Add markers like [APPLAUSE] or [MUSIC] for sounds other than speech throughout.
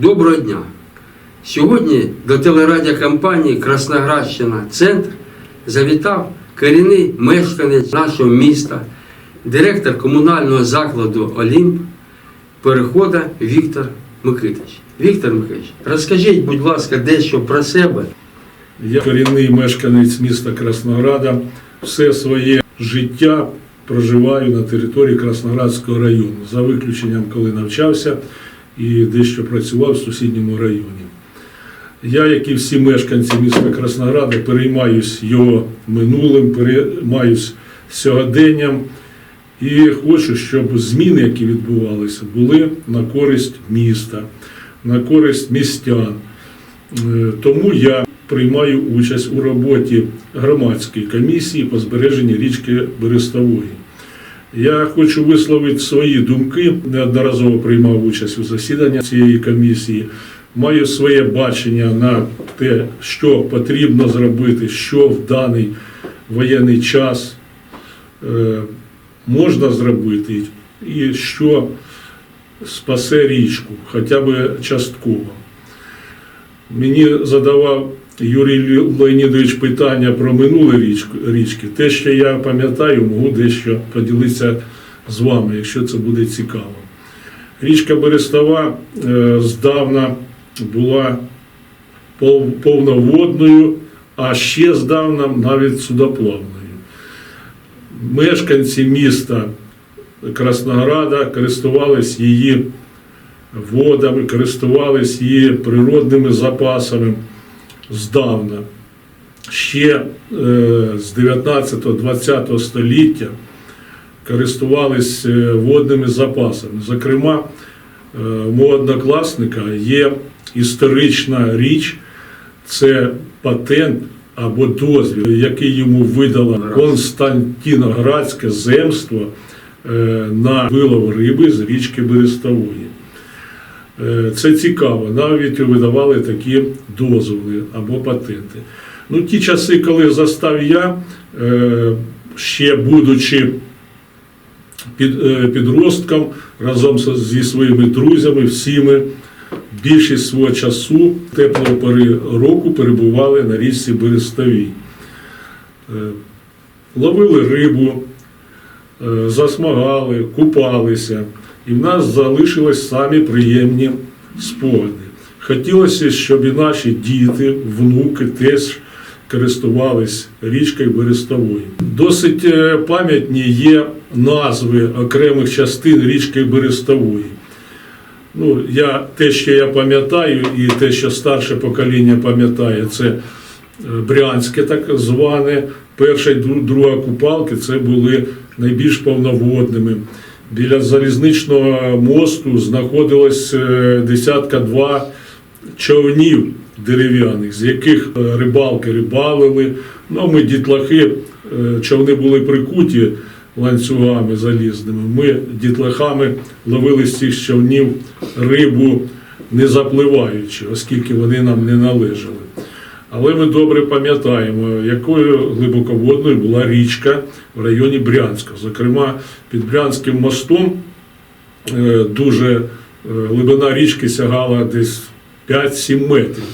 Доброго дня! Сьогодні до телерадіокомпанії Красноградщина Центр завітав корінний мешканець нашого міста, директор комунального закладу Олімп перехода Віктор Микитич. Віктор Микитич, розкажіть, будь ласка, дещо про себе. Я корінний мешканець міста Краснограда. Все своє життя проживаю на території Красноградського району, за виключенням, коли навчався і дещо працював в сусідньому районі. Я, як і всі мешканці міста Краснограда, переймаюсь його минулим, переймаюсь сьогоденням і хочу, щоб зміни, які відбувалися, були на користь міста, на користь містян. Е, Тому я приймаю участь у роботі громадської комісії по збереженню річки Берестової. Я хочу висловити свої думки. Неодноразово приймав участь у засіданнях цієї комісії. Маю своє бачення на те, що потрібно зробити, що в даний воєнний час е, можна зробити, і що спасе річку, хоча б частково. Мені задавав Юрій Леонідович питання про минуле річки. Те, що я пам'ятаю, можу дещо поділитися з вами, якщо це буде цікаво. Річка Берестова е, здавна була повноводною, а ще здавна навіть судоплавною. Мешканці міста Краснограда користувались її водами, користувались її природними запасами здавна. Ще е, з 19-20 століття користувались е, водними запасами. Зокрема, е, у мого однокласника є історична річ, це патент або дозвіл, який йому видало Константиноградське земство е, на вилов риби з річки Берестової. Е, Це цікаво, навіть видавали такі дозволи або патенти. Ну, ті часи, коли застав я, е, ще будучи е, підростком, разом зі своїми друзями, всі ми більшість свого часу теплої пори року перебували на річці Берестовій. Е, Ловили рибу, засмагали, купалися, і в нас залишились самі приємні спогади. Хотілося, щоб і наші діти, внуки теж користувались річкою Берестовою. Досить е, пам'ятні є назви окремих частин річки Берестової. Ну, я, те, що я пам'ятаю, і те, що старше покоління пам'ятає, це е, Брянське так зване. Перша і друга купалки це були найбільш повноводними. Біля залізничного мосту знаходилось е, десятка два човнів дерев'яних, з яких е, рибалки рибалили. Ну, ми дітлахи, е, човни були прикуті ланцюгами залізними. Ми дітлахами ловили з цих човнів рибу не запливаючи, оскільки вони нам не належали. Але ми добре пам'ятаємо, якою глибоководною була річка в районі Брянська. Зокрема, під Брянським мостом е, дуже глибина річки сягала десь 5-7 метрів.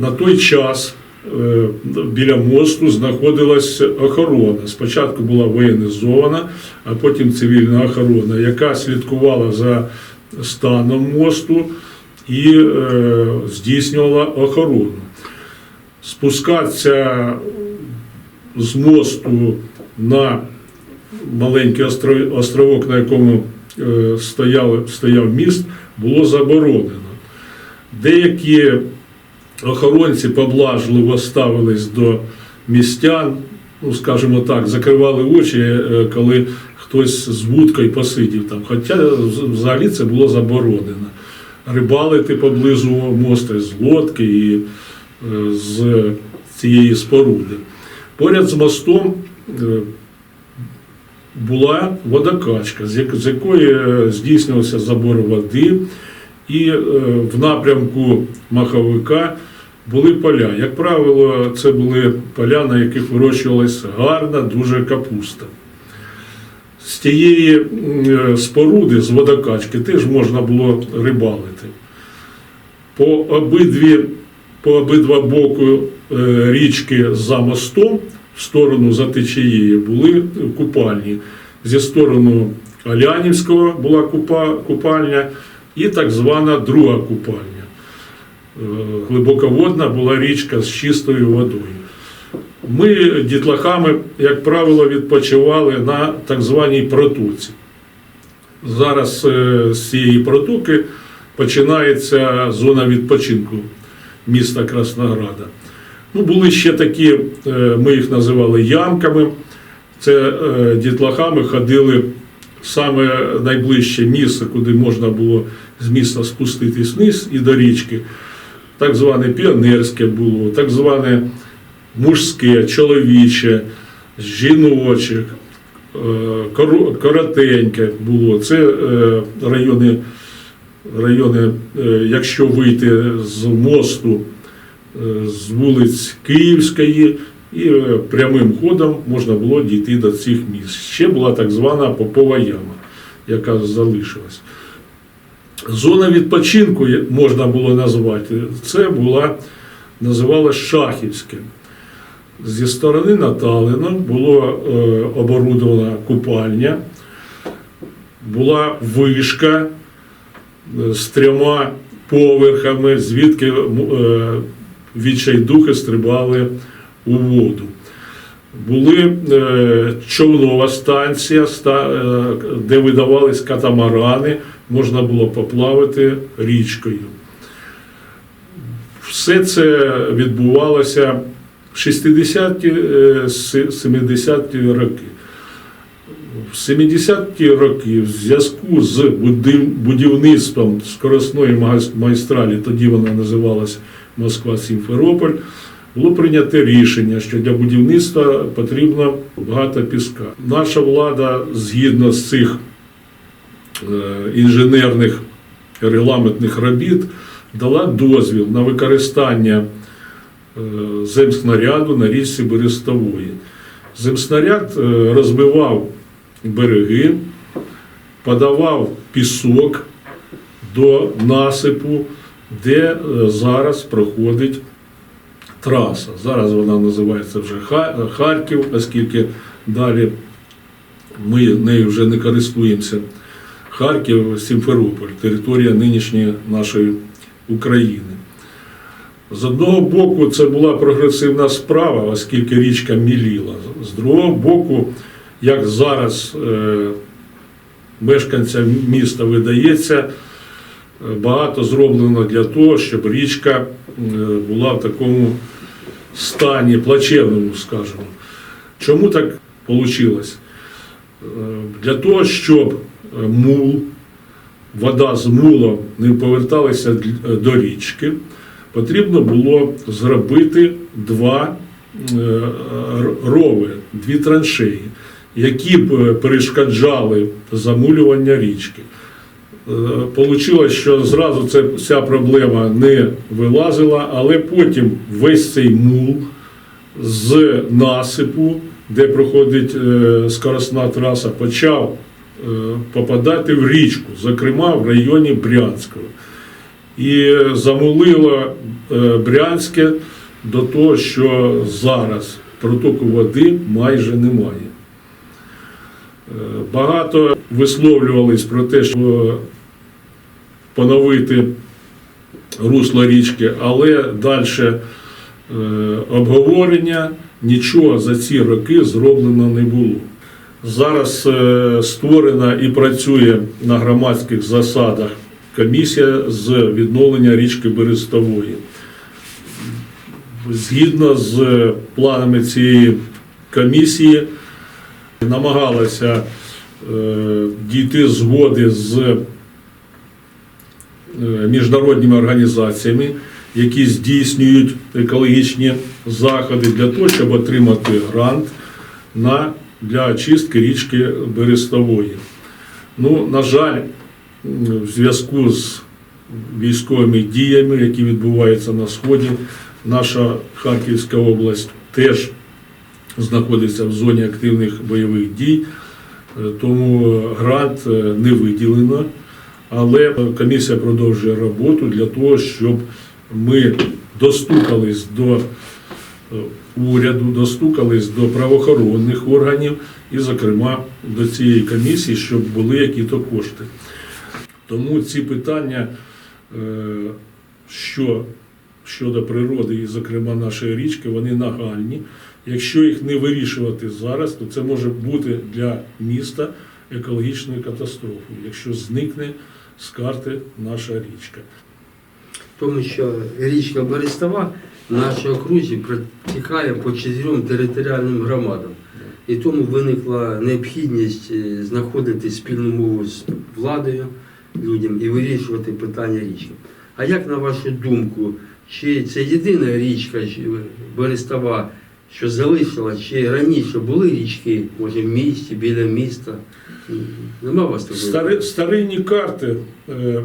На той час е, біля мосту знаходилась охорона. Спочатку була воєнізована, а потім цивільна охорона, яка слідкувала за станом мосту і е, здійснювала охорону. Спускатися з мосту на маленький островок, на якому е, стояв міст, було заборонено. Деякі охоронці поблажливо ставились до містян, ну, скажімо так, закривали очі, е, коли хтось з вудкою посидів там. Хоча взагалі це було заборонено. Рибалити поблизу моста з лодки і е, з цієї споруди. Поряд з мостом е, була водокачка, з якої здійснювався забор води, і е, в напрямку Маховика були поля. Як правило, це були поля, на яких вирощувалася гарна, дуже капуста. З тієї е, споруди, з водокачки, теж можна було рибалити. по обидві, по обидва боку е, річки за мостом в сторону за течією були купальні. Зі сторони Алянівського була купа, купальня і так звана друга купальня. Е, Глибоководна була річка з чистою водою. Ми дітлахами, як правило, відпочивали на так званій протоці. Зараз е, з цієї протоки починається зона відпочинку міста Краснограда. Ну, були ще такі, е, ми їх називали ямками. Це дітлахами ходили саме найближче місце, куди можна було з міста спуститись вниз і до річки. Так зване піонерське було, так зване мужське, чоловіче, жіноче, е, коротеньке було. Це е, райони, райони, е, якщо вийти з мосту з вулиць Київської, і е, прямим ходом можна було дійти до цих місць. Ще була так звана Попова яма, яка залишилась. Зона відпочинку можна було назвати. Це була, називалась Шахівське. Зі сторони Наталина було е, оборудована купальня, була вишка е, з трьома поверхами, звідки е, відчайдухи стрибали у воду. Були е, човнова станція, ста- е, де видавались катамарани, можна було поплавати річкою. Все це відбувалося в 60-ті, е, 70-ті роки. В 70-ті роки в зв'язку з будівництвом скоросної магас- майстралі, тоді вона називалась Москва-Сімферополь, було прийнято рішення, що для будівництва потрібно багато піска. Наша влада, згідно з цих е, інженерних регламентних робіт, дала дозвіл на використання е, земснаряду на річці Берестової. Земснаряд е, розбивав береги, подавав пісок до насипу, де зараз проходить траса. Зараз вона називається вже Харків, оскільки далі ми нею вже не користуємося. Харків, Сімферополь, територія нинішньої нашої України. З одного боку, це була прогресивна справа, оскільки річка міліла. З другого боку, як зараз е, мешканцям міста видається, е, багато зроблено для того, щоб річка була в такому стані плачевному, скажімо. Чому так вийшло? Для того, щоб е, мул, вода з мулом не поверталася до річки, потрібно було зробити два е, рови, дві траншеї, які б е, перешкоджали замулювання річки. Получилось, що зразу це, ця проблема не вилазила, але потім весь цей мул з насипу, де проходить е, скоросна траса, почав е, попадати в річку, зокрема в районі Брянського. І замулило е, Брянське до того, що зараз протоку води майже немає. Е, Багато висловлювались про те, що поновити русло річки, але далі обговорення нічого за ці роки зроблено не було. Зараз е, створена і працює на громадських засадах комісія з відновлення річки Берестової. Згідно з планами цієї комісії, намагалася е, дійти згоди з е, міжнародними організаціями, які здійснюють екологічні заходи для того, щоб отримати грант на, для очистки річки Берестової. Ну, на жаль, в зв'язку з військовими діями, які відбуваються на Сході, наша Харківська область теж знаходиться в зоні активних бойових дій, Е, тому грант е, не виділено. Але комісія продовжує роботу для того, щоб ми достукались до е, уряду, достукались до правоохоронних органів і, зокрема, до цієї комісії, щоб були які-то кошти. Тому ці питання, е, що щодо природи, і, зокрема, нашої річки, вони нагальні. Якщо їх не вирішувати зараз, то це може бути для міста екологічною катастрофою, якщо зникне з карти наша річка. Тому що річка Берестова в нашій окрузі протікає по чотирьом територіальним громадам. І тому виникла необхідність е, знаходити спільну мову з владою, людям і вирішувати питання річки. А як на вашу думку, чи це єдина річка чи Берестова, що залишила, чи раніше були річки, може, в місті, біля міста? Нема вас такої? Стари, старинні карти е,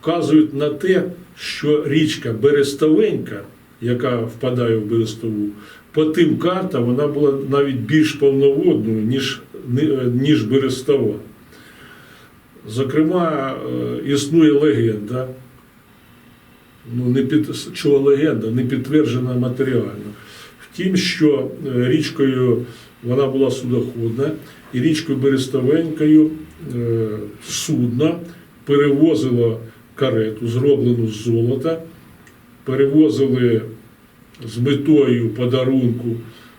вказують на те, що річка Берестовенька, яка впадає в Берестову, по тим картам вона була навіть більш повноводною, ніж, е, ніж Берестова. Зокрема, е, існує легенда, ну, не під, чого легенда, не підтверджена матеріально. Втім, що е, річкою вона була судоходна, і річкою Берестовенькою е, судно перевозило карету, зроблену з золота, перевозили з метою подарунку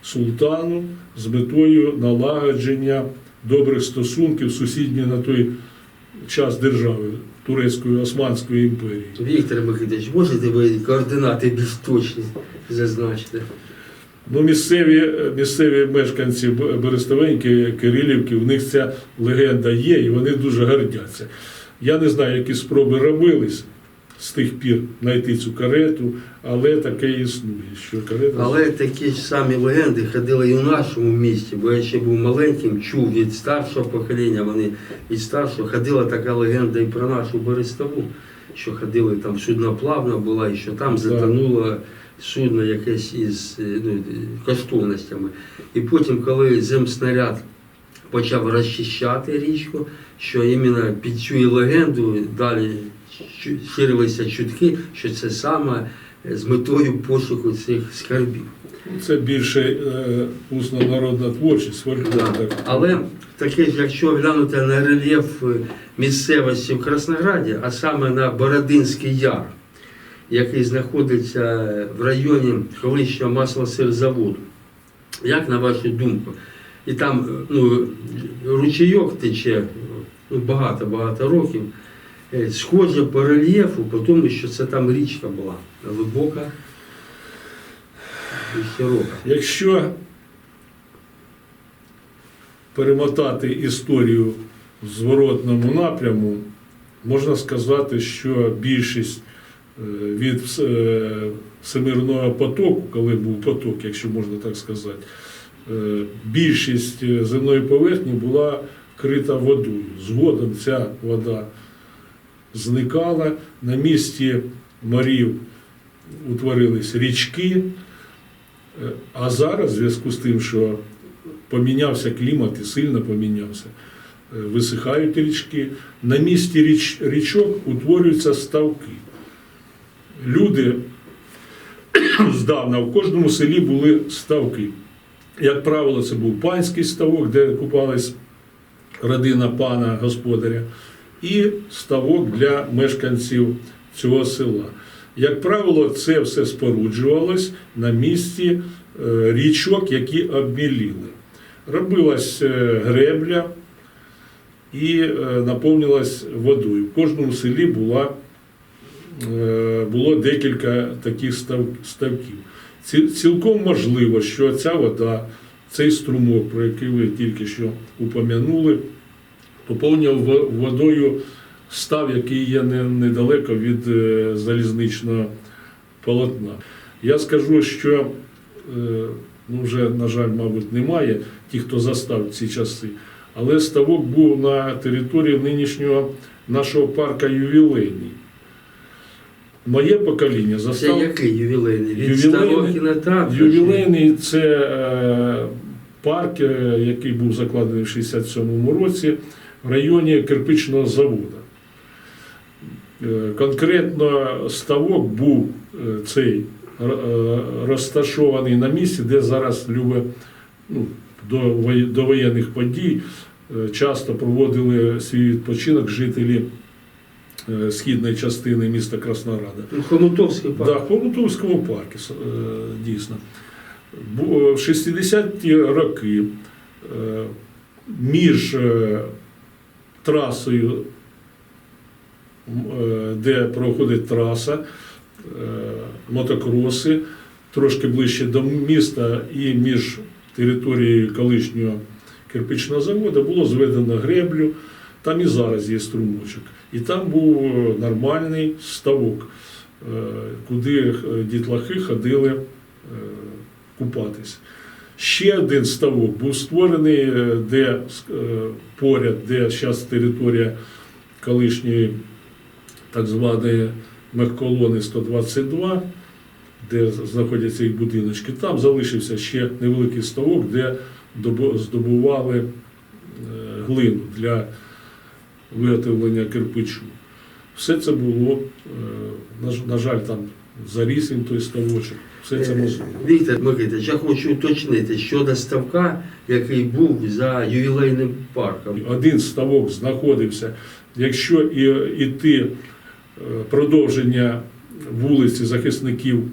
султану, з метою налагодження добрих стосунків з сусідньої на той час держави Турецької Османської імперії. Віктор Микитович, можете ви координати більш точні зазначити? Ну, місцеві, місцеві мешканці Берестовеньки, Кирилівки, в них ця легенда є, і вони дуже гордяться. Я не знаю, які спроби робились з тих пір знайти цю карету, але таке існує, що карета. Але такі ж самі легенди ходили і в нашому місті, бо я ще був маленьким, чув від старшого покоління, вони від старшого ходила така легенда і про нашу Берестову, що ходили там судноплавна була, і що там затонуло судно якесь із е, ну, коштовностями. І потім, коли земснаряд почав розчищати річку, що іменно під цю легенду далі ширилися чутки, що це саме з метою пошуку цих скарбів. Це більше е, усна народна творчість. Да. так. Але таке ж, якщо глянути на рельєф е, місцевості в Краснограді, а саме на Бородинський яр, який знаходиться в районі колишнього маслосирзаводу, як на вашу думку, і там ну, ручейок тече ну, багато-багато років, е, схоже по рельєфу, по тому, що це там річка була глибока і широка. Якщо перемотати історію в зворотному напряму, можна сказати, що більшість від е, Всемирного потоку, коли був поток, якщо можна так сказати, е, більшість е, земної поверхні була крита водою. Згодом ця вода зникала, на місці морів утворились річки, Е, А зараз, в зв'язку з тим, що помінявся клімат і сильно помінявся, е, висихають річки, на місці річ, річок утворюються ставки. Люди [CLEARS THROAT] здавна в кожному селі були ставки. Як правило, це був панський ставок, де купалась родина пана господаря, і ставок для мешканців цього села. Як правило, це все споруджувалось на місці е, річок, які обміліли. Робилась е, гребля і е, наповнилась водою. В кожному селі була, було декілька таких ставків. Цілком можливо, що ця вода, цей струмок, про який ви тільки що упомянули, поповнював водою став, який є недалеко від е, залізничного полотна. Я скажу, що е, ну вже, на жаль, мабуть, немає ті, хто застав ці часи, але ставок був на території нинішнього нашого парка ювілейний. Моє покоління Це застав. який ювілейний? Від старого кінотеатру? Ювілейний це е, парк, е, який був закладений в 67-му році в районі кирпичного заводу. Е, Конкретно ставок був е, цей розташований на місці, де зараз любе ну, до, воєнних подій часто проводили свій відпочинок жителі східної частини міста Краснограда. Ну, Хомутовський парк. Да, в Хомутовському парку, е, дійсно. Бу- В 60-ті роки е, між е, трасою, е, де проходить траса, е, мотокроси, трошки ближче до міста і між територією колишнього кирпичного заводу було зведено греблю. Там і зараз є струмочок. І там був е, нормальний ставок, е, куди е, дітлахи ходили купатись. Ще один ставок був створений, де поряд, де зараз територія колишньої так званої мехколони 122, де знаходяться їх будиночки. Там залишився ще невеликий ставок, де здобували глину для виготовлення кирпичу. Все це було, е, на жаль, там заріс він той ставочок. Все це Е, можливо. Віктор Микитович, я хочу уточнити щодо ставка, який був за ювілейним парком. Один ставок знаходився. Якщо йти е, продовження вулиці захисників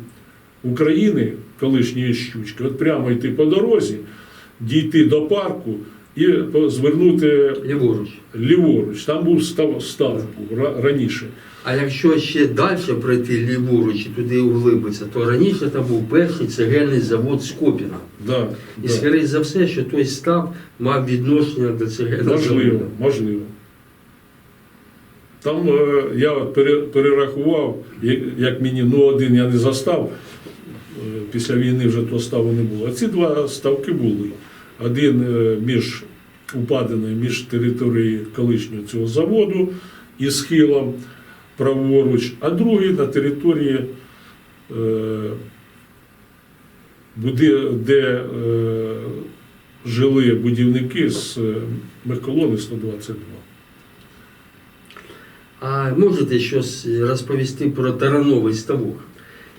України, колишньої щучки, от прямо йти по дорозі, дійти до парку і звернути Ліворуч. ліворуч. Там був став, став раніше. А якщо ще далі пройти ліворуч і туди углибитися, то раніше там був перший цегельний завод Скопіна. Да, І да. скоріше за все, що той став мав відношення до цегельного Можливо, заводу. можливо. Там е, я перерахував, як- як мені ну один я не застав. е, Після війни вже того ставу не було. А ці два ставки були. Один е, між упадиною між територією колишнього цього заводу і схилом праворуч, а другий на території, е, де е, жили будівники з мехколони 122. А можете щось розповісти про Тарановий ставок?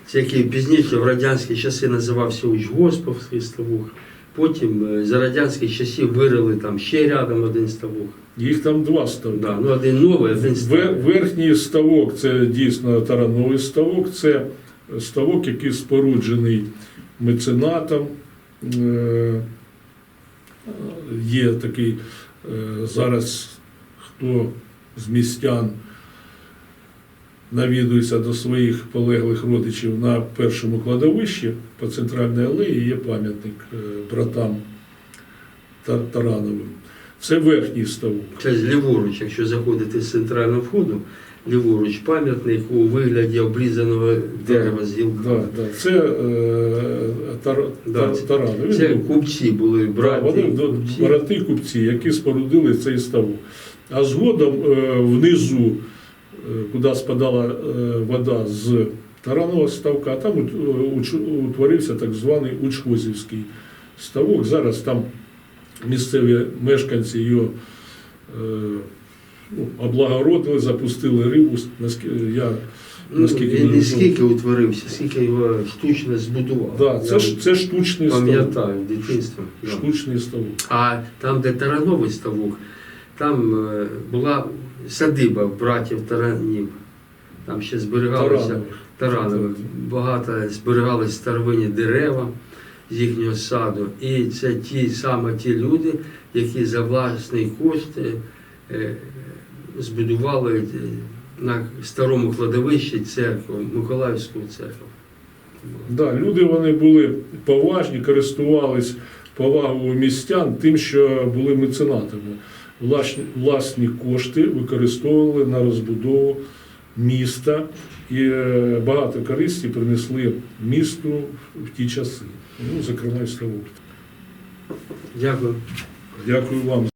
Це який пізніше в радянські часи називався Учгосповський ставок. Потім е, за радянських часів вирили там ще рядом один ставок. Їх там два ставки. Да, ну один новий, один старий. Верхній ставок це дійсно тарановий ставок, це ставок, який споруджений меценатом. Е, Є такий е, зараз, хто з містян навідується до своїх полеглих родичів на першому кладовищі по центральній алеї є пам'ятник е, братам Тарановим. Це верхній ставок. Це ліворуч, якщо заходити з центрального входу, ліворуч пам'ятник у вигляді обрізаного дерева з гілка. Да, да. Це е, тар, Да, тар, це- тарани. Це Він- купці були, да, брати. вони купці. брати купці, які спорудили цей ставок. А згодом е, внизу, куди спадала е, вода з таранового ставка, там е, утворився так званий Учхозівський ставок. Зараз там місцеві мешканці його е, ну, облагородили, запустили рибу. Я Ну, наскільки він не скільки утворився, скільки його штучно збудував. Да, це, ж- це штучний ставок. пам'ятаю да. Штучний ставок. А там, де Тарановий ставок, там е, була садиба братів Таранів. Там ще зберігалися Таранових. Багато зберігались старовинні дерева з їхнього саду. І це ті саме ті люди, які за власний кошт е, е, збудували е, на старому кладовищі церкву, Миколаївську церкву. Да, люди вони були поважні, користувались повагою містян тим, що були меценатами. Власні, кошти використовували на розбудову міста і е, багато користі принесли місту в ті часи. Ну, зокрема, і ставок. Дякую. Дякую вам.